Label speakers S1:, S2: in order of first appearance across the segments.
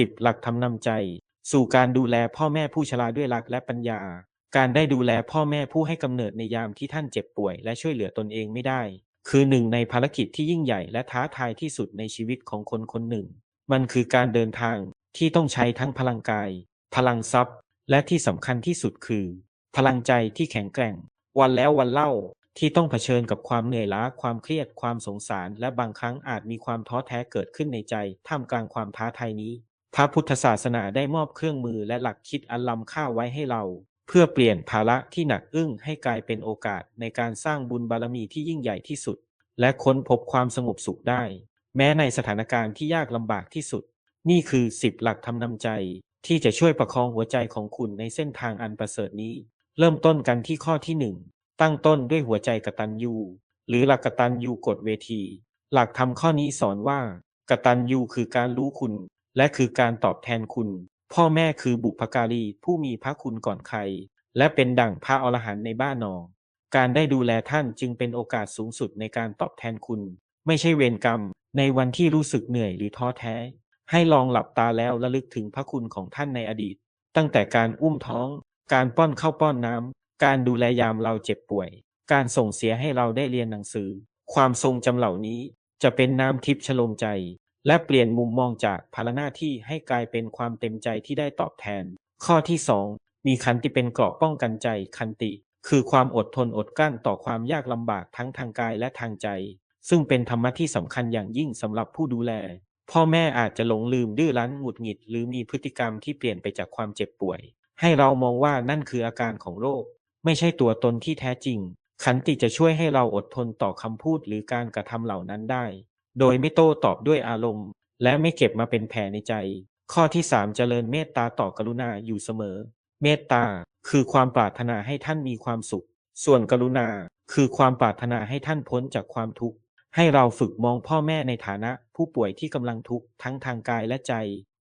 S1: 10. หลักธรรมนำใจ สู่การดูแลพ่อแม่ผู้ชราด้วยรักและปัญญา การได้ดูแลพ่อแม่ผู้ให้กำเนิดในยามที่ท่านเจ็บป่วย และช่วยเหลือตนเองไม่ได้ คือหนึ่งในภารกิจที่ยิ่งใหญ่และท้าทายที่สุดในชีวิตของคนคนหนึ่ง มันคือการเดินทางที่ต้องใช้ทั้งพลังกาย พลังทรัพย์ และที่สำคัญที่สุดคือ พลังใจที่แข็งแกร่ง วันแล้ววันเล่าที่ต้องเผชิญกับความเหนื่อยล้า ความเครียด ความสงสาร และบางครั้งอาจมีความท้อแท้เกิดขึ้นในใจ ท่ามกลางความท้าทายนี้ พระพุทธศาสนาได้มอบเครื่องมือและหลักคิดอันล้ำค่าไว้ให้เรา เพื่อเปลี่ยนภาระที่หนักอึ้งให้กลายเป็นโอกาสในการสร้างบุญบารมีที่ยิ่งใหญ่ที่สุด และค้นพบความสงบสุขได้ แม้ในสถานการณ์ที่ยากลำบากที่สุด นี่คือ10หลักทำนำใจ ที่จะช่วยประคองหัวใจของคุณในเส้นทางอันประเสริฐนี้ เริ่มต้นกันที่ข้อที่หนึ่งตั้งต้นด้วยหัวใจกตัญญูหรือหลักกตัญญูกฎเวที หลักธรรมข้อนี้สอนว่ากตัญญูคือการรู้คุณ และคือการตอบแทนคุณ พ่อแม่คือบุพการีผู้มีพระคุณก่อนใคร และเป็นดั่งพระอรหันต์ในบ้านนอง การได้ดูแลท่านจึงเป็นโอกาสสูงสุดในการตอบแทนคุณ ไม่ใช่เวรกรรม ในวันที่รู้สึกเหนื่อยหรือท้อแท้ ให้ลองหลับตาแล้วระลึกถึงพระคุณของท่านในอดีต ตั้งแต่การอุ้มท้อง การป้อนข้าวป้อนน้ำการดูแลยามเราเจ็บป่วย การส่งเสียให้เราได้เรียนหนังสือ ความทรงจำเหล่านี้จะเป็นน้ำทิพย์ชโลมใจ และเปลี่ยนมุมมองจากภาระหน้าที่ให้กลายเป็นความเต็มใจที่ได้ตอบแทน ข้อที่ 2 มีคันติเป็นเกราะป้องกันใจคันติ คือความอดทนอดกลั้นต่อความยากลำบากทั้งทางกายและทางใจ ซึ่งเป็นธรรมะที่สำคัญอย่างยิ่งสำหรับผู้ดูแล พ่อแม่อาจจะหลงลืมดื้อรั้นหงุดหงิดหรือมีพฤติกรรมที่เปลี่ยนไปจากความเจ็บป่วย ให้เรามองว่านั่นคืออาการของโรค ไม่ใช่ตัวตนที่แท้จริง ขันติจะช่วยให้เราอดทนต่อคำพูดหรือการกระทำเหล่านั้นได้ โดยไม่โต้ตอบด้วยอารมณ์ และไม่เก็บมาเป็นแผลในใจ ข้อที่3เจริญเมตตาต่อกรุณาอยู่เสมอ เมตตาคือความปรารถนาให้ท่านมีความสุข ส่วนกรุณาคือความปรารถนาให้ท่านพ้นจากความทุกข์ ให้เราฝึกมองพ่อแม่ในฐานะผู้ป่วยที่กำลังทุกข์ทั้งทางกายและใจ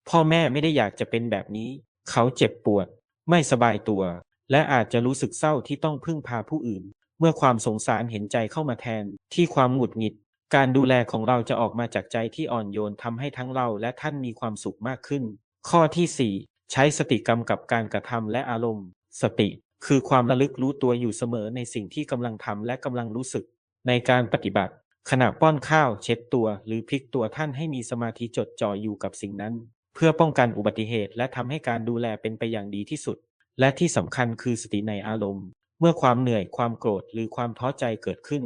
S1: พ่อแม่ไม่ได้อยากจะเป็นแบบนี้ เขาเจ็บปวด ไม่สบายตัว และอาจจะรู้สึกเศร้าที่ต้องพึ่งพาผู้อื่น เมื่อความสงสารเห็นใจเข้ามาแทนที่ความหงุดหงิด การดูแลของเราจะออกมาจากใจที่อ่อนโยนทำให้ทั้งเราและท่านมีความสุขมากขึ้น ข้อที่ 4 ใช้สติกรรมกับการกระทำและอารมณ์ สติ คือความระลึกรู้ตัวอยู่เสมอในสิ่งที่กำลังทำและกำลังรู้สึก ในการปฏิบัติ ขณะป้อนข้าวเช็ดตัว หรือพลิกตัวท่านให้มีสมาธิจดจ่ออยู่กับสิ่งนั้น เพื่อป้องกันอุบัติเหตุ และทำให้การดูแลเป็นไปอย่างดีที่สุด และที่สำคัญคือสติในอารมณ์ เมื่อความเหนื่อยความโกรธหรือความท้อใจเกิดขึ้น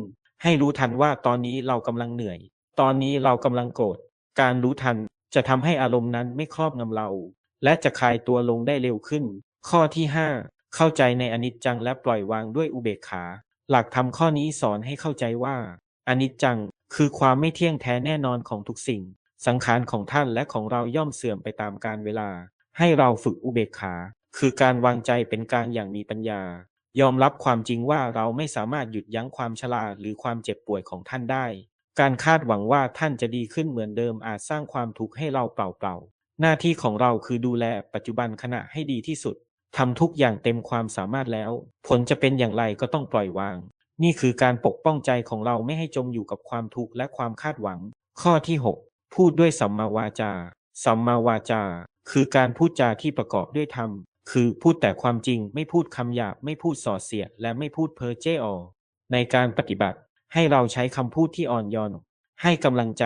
S1: ให้รู้ทันว่าตอนนี้เรากำลังเหนื่อย ตอนนี้เรากำลังโกรธ การรู้ทันจะทำให้อารมณ์นั้นไม่ครอบงำเรา และจะคลายตัวลงได้เร็วขึ้น ข้อที่ 5 เข้าใจในอนิจจังและปล่อยวางด้วยอุเบกขา หลักธรรมข้อนี้สอนให้เข้าใจว่า อนิจจังคือความไม่เที่ยงแท้แน่นอนของทุกสิ่ง สังขารของท่านและของเราย่อมเสื่อมไปตามกาลเวลา ให้เราฝึกอุเบกขา คือการวางใจเป็นกลางอย่างมีปัญญา ยอมรับความจริงว่าเราไม่สามารถหยุดยั้งความชราหรือความเจ็บป่วยของท่านได้ การคาดหวังว่าท่านจะดีขึ้นเหมือนเดิมอาจสร้างความทุกข์ให้เราเปล่าๆ หน้าที่ของเราคือดูแลปัจจุบันขณะให้ดีที่สุดทำทุกอย่างเต็มความสามารถแล้ว ผลจะเป็นอย่างไรก็ต้องปล่อยวาง นี่คือการปกป้องใจของเราไม่ให้จมอยู่กับความทุกข์และความคาดหวัง ข้อที่ 6 พูดด้วยสัมมาวาจา สัมมาวาจา คือการพูดจาที่ประกอบด้วยธรรม คือพูดแต่ความจริงไม่พูดคำหยาบไม่พูดส่อเสียดและไม่พูดเพ้อเจ้อในการปฏิบัติให้เราใช้คำพูดที่อ่อนโยนให้กำลังใจ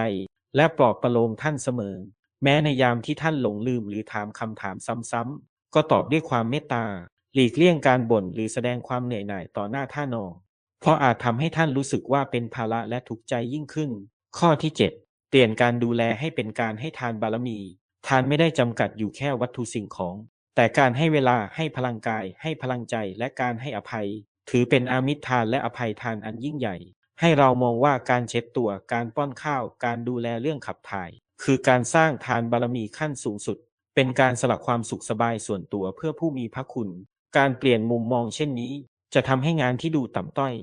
S1: และปลอบประโลมท่านเสมอ แม้ในยามที่ท่านหลงลืมหรือถามคำถามซ้ำๆก็ตอบด้วยความเมตตา หลีกเลี่ยงการบ่นหรือแสดงความเหนื่อยหน่ายต่อหน้าท่านองเพราะอาจทำให้ท่านรู้สึกว่าเป็นภาระและทุกข์ใจยิ่งขึ้น ข้อที่ 7 เปลี่ยนการดูแลให้เป็นการให้ทานบารมี ทานไม่ได้จำกัดอยู่แค่วัตถุสิ่งของ แต่การให้เวลาให้พลังกาย ให้พลังใจและการให้อภัย ถือเป็นอามิตรทานและอภัยทานอันยิ่งใหญ่ ให้เรามองว่าการเช็ดตัว การป้อนข้าว การดูแลเรื่องขับถ่าย คือการสร้างทานบารมีขั้นสูงสุด เป็นการสละความสุขสบายส่วนตัวเพื่อผู้มีพระคุณ การเปลี่ยนมุมมองเช่นนี้ จะทำให้งานที่ดูต่ำต้อย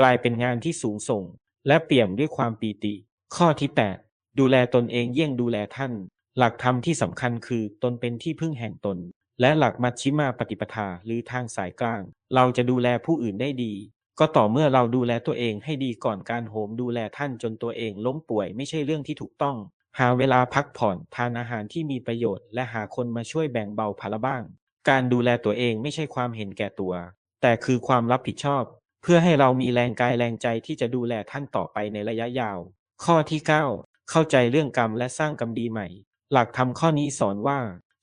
S1: กลายเป็นงานที่สูงส่ง และเปี่ยมด้วยความปีติ ข้อที่ 8 ดูแลตนเองเยี่ยงดูแลท่าน หลักธรรมที่สำคัญคือตนเป็นที่พึ่งแห่งตน และหลักมัชชิมาปฏิปทาหรือทางสายกลาง เราจะดูแลผู้อื่นได้ดี ก็ต่อเมื่อเราดูแลตัวเองให้ดีก่อนการโหมดูแลท่านจนตัวเองล้มป่วยไม่ใช่เรื่องที่ถูกต้อง หาเวลาพักผ่อนทานอาหารที่มีประโยชน์ และหาคนมาช่วยแบ่งเบาภาระบ้าง การดูแลตัวเองไม่ใช่ความเห็นแก่ตัว แต่คือความรับผิดชอบ เพื่อให้เรามีแรงกายแรงใจที่จะดูแลท่านต่อไปในระยะยาว ข้อที่ 9 เข้าใจเรื่องกรรมและสร้างกรรมดีใหม่ หลักธรรมข้อนี้สอนว่า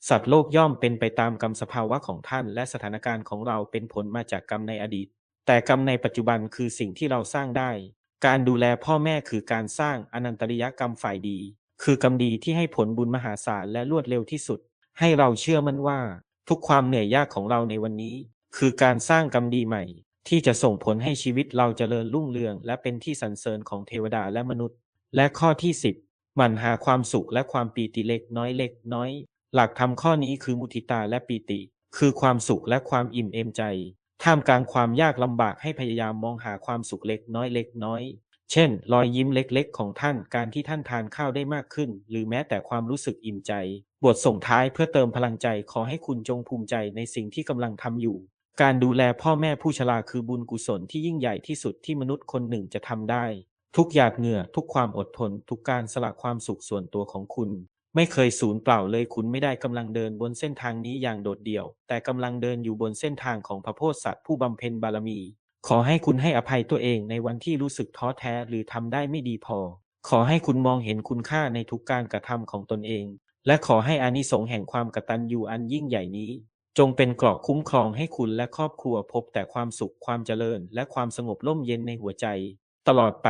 S1: สัตว์โลกย่อมเป็นไปตามกรรมสภาวะของท่าน และสถานการณ์ของเราเป็นผลมาจากกรรมในอดีต แต่กรรมในปัจจุบันคือสิ่งที่เราสร้างได้ การดูแลพ่อแม่คือการสร้างอนันตริยกรรมฝ่ายดี คือกรรมดีที่ให้ผลบุญมหาศาลและรวดเร็วที่สุด ให้เราเชื่อมั่นว่า ทุกความเหนื่อยยากของเราในวันนี้ คือการสร้างกรรมดีใหม่ ที่จะส่งผลให้ชีวิตเราเจริญรุ่งเรือง และเป็นที่สรรเสริญของเทวดาและมนุษย์ และข้อที่ 10หมั่นหาความสุขและความปีติเล็กน้อยเล็กน้อย หลักธรรมข้อนี้คือมุทิตาและปีติ คือความสุขและความอิ่มเอมใจ ท่ามกลางความยากลำบากให้พยายามมองหาความสุขเล็กน้อยเล็กน้อย เช่น รอยยิ้มเล็กๆ ของท่านการที่ท่านทานข้าวได้มากขึ้น หรือแม้แต่ความรู้สึกอิ่มใจ บทส่งท้ายเพื่อเติมพลังใจขอให้คุณจงภูมิใจในสิ่งที่กำลังทำอยู่ การดูแลพ่อแม่ผู้ชราคือบุญกุศลที่ยิ่งใหญ่ที่สุดที่มนุษย์คนหนึ่งจะทำได้ ทุกหยาดเหงื่อทุกความอดทน ทุกการสละความสุขส่วนตัวของคุณ ไม่เคยสูญเปล่าเลยคุณไม่ได้กำลังเดินบนเส้นทางนี้อย่างโดดเดี่ยว แต่กำลังเดินอยู่บนเส้นทางของพระโพธิสัตว์ผู้บำเพ็ญบารมี ขอให้คุณให้อภัยตัวเองในวันที่รู้สึกท้อแท้หรือทำได้ไม่ดีพอ ขอให้คุณมองเห็นคุณค่าในทุกการกระทำของตนเอง และขอให้อานิสงส์แห่งความกตัญญูอันยิ่งใหญ่นี้ จงเป็นเกราะคุ้มครองให้คุณและครอบครัวพบแต่ความสุขความเจริญ และความสงบร่มเย็นในหัวใจ ตลอดไป